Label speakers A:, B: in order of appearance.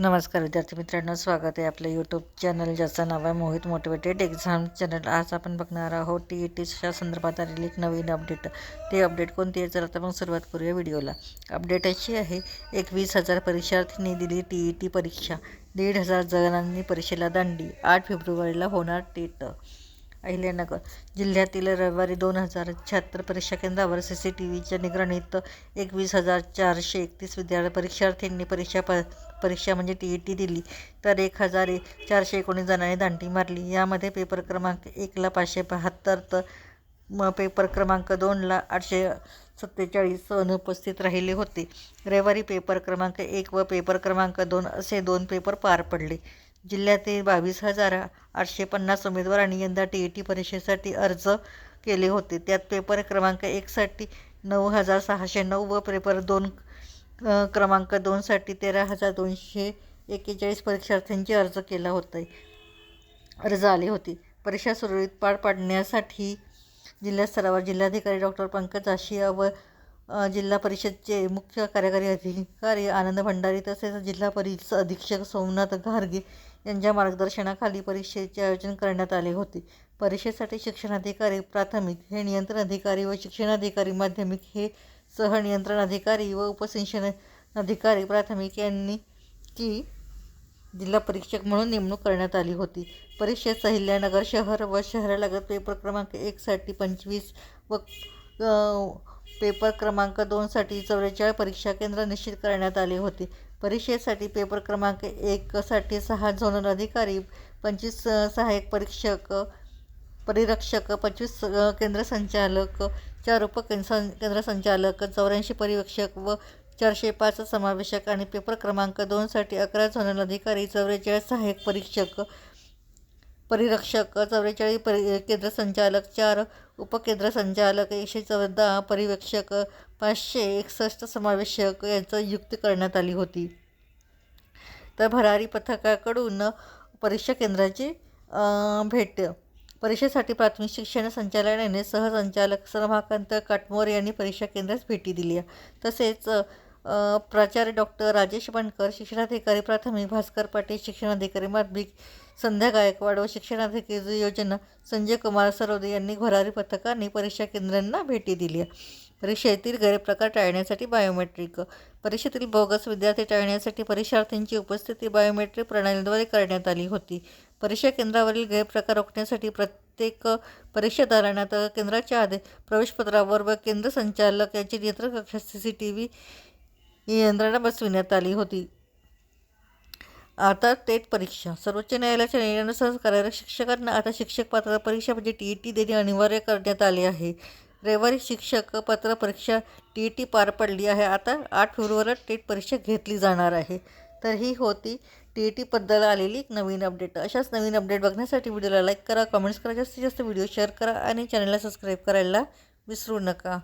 A: नमस्कार विद्यार्थी मित्रांनो स्वागत आहे आपलं यूट्यूब चॅनल ज्याचं नाव आहे मोहित मोटिवेटेड एक्झाम चॅनल आज आपण बघणार आहोत टी ई टीच्या संदर्भात आलेली एक नवीन अपडेट ते अपडेट कोणती आहे? तर आता मग सुरुवात करूया व्हिडिओला. अपडेट अशी आहे एकवीस हजार परीक्षार्थींनी दिली टी ई टी परीक्षा. दीड हजार जणांनी परीक्षेला दांडी. आठ फेब्रुवारीला होणार टेट अहिल्यानगर जिल्ह्यातील रविवारी दोन हजार शहात्तर परीक्षा केंद्रावर सी सी टी व्हीच्या निगराणीत एकवीस हजार चारशे एकतीस विद्यार्थी परीक्षार्थींनी परीक्षा प परीक्षा म्हणजे टी ई टी दिली. तर एक हजार चारशे एकोणीस जणांनी दांडी मारली. यामध्ये पेपर क्रमांक एकला पाचशे बहात्तर तर म पेपर क्रमांक दोनला आठशे सत्तेचाळीस अनुपस्थित राहिले होते. रविवारी पेपर क्रमांक एक व पेपर क्रमांक दोन असे दोन पेपर पार पडले. जिल्ह्यातील बावीस हजार आठशे पन्नास उमेदवारांनी यंदा टी ई टी परीक्षेसाठी अर्ज केले होते. त्यात पेपर क्रमांक एकसाठी नऊ हजार सहाशे नऊ व पेपर दोन क्रमांक दोनसाठी तेरा हजार दोनशे एक्केचाळीस परीक्षार्थ्यांची अर्ज केला होता अर्ज आले होते. परीक्षा सुरळीत पार पाडण्यासाठी जिल्हास्तरावर जिल्हाधिकारी डॉक्टर पंकज आशिया व जिल्हा परिषदचे मुख्य कार्यकारी अधिकारी आनंद भंडारी तसेच जिल्हा परिषद अधीक्षक सोमनाथ घारगे यांच्या मार्गदर्शनाखाली परीक्षेचे आयोजन करण्यात आले होते. परीक्षेसाठी शिक्षणाधिकारी प्राथमिक हे नियंत्रण अधिकारी व शिक्षणाधिकारी माध्यमिक हे सहनियंत्रण अधिकारी व उपसिंचन अधिकारी प्राथमिक यांनी की जिल्हा परीक्षक म्हणून नेमणूक करण्यात आली होती. परीक्षेत सहिल्यानगर शहर व शहरालगत पेपर क्रमांक एकसाठी पंचवीस व पेपर क्रमांक दोनसाठी चौवेचाळीस परीक्षा केंद्र निश्चित करण्यात आले होते. परीक्षेसाठी पेपर क्रमांक एकसाठी सहा झोनल अधिकारी पंचवीस सहाय्यक परीक्षक परिरक्षक पंचवीस केंद्र संचालक चार उपकेंद्र केंद्र संचालक चौऱ्याऐंशी परिवेक्षक व चारशे पाच समावेशक आणि पेपर क्रमांक दोनसाठी अकरा झोनल अधिकारी चौवेचाळीस सहाय्यक परीक्षक परिरक्षक चौवेचाळीस परि केंद्र संचालक चार उपकेंद्र संचालक एकशे चौदा परिवेक्षक पाचशे एकसष्ट समावेशक यांचं युक्ती करण्यात आली होती. तर भरारी पथकाकडून परीक्षा केंद्राची भेट. परीक्षेसाठी प्राथमिक शिक्षण संचालनाने सहसंचालक रमाकांत काटमोर यांनी परीक्षा केंद्रास भेटी दिली. तसेच प्राचार्य डॉक्टर राजेश बनकर शिक्षणाधिकारी प्राथमिक भास्कर पाटील शिक्षणाधिकारी माध्यमिक संध्या गायकवाड व शिक्षणाधिकारी योजना संजय कुमार सरोदे यांनी भरारी पथकाने परीक्षा केंद्रांना भेटी दिल्या परीक्षेतील गैरप्रकार टाळण्यासाठी बायोमेट्रिक परीक्षेतील बोगस विद्यार्थी टाळण्यासाठी परीक्षार्थींची उपस्थिती बायोमेट्रिक प्रणालीद्वारे करण्यात आली होती. परीक्षा केंद्रावरील गैरप्रकार रोखण्यासाठी प्रत्येक परीक्षादारांना तर केंद्राच्या आधी प्रवेशपत्रावर व केंद्र संचालक यांचे नियंत्रण कक्ष सी सी टी व्ही ही यंत्रणा बसविण्यात आली होती. आता टेट परीक्षा. सर्वोच्च न्यायालयाच्या निर्णयानुसार कार्यरत शिक्षकांना आता शिक्षक पात्रता परीक्षा म्हणजे टी ई टी देणे अनिवार्य करण्यात आले आहे. रविवारी शिक्षक पात्र परीक्षा टी ई टी पार पडली आहे. आता आठ फेब्रुवारीला टेट परीक्षा घेतली जाणार आहे. तर ही होती टी ई टीबद्दल आलेली एक नवीन अपडेट. अशाच नवीन अपडेट बघण्यासाठी व्हिडिओला लाईक करा कमेंट्स करा जास्तीत जास्त व्हिडिओ शेअर करा आणि चॅनलला सबस्क्राईब करायला विसरू नका.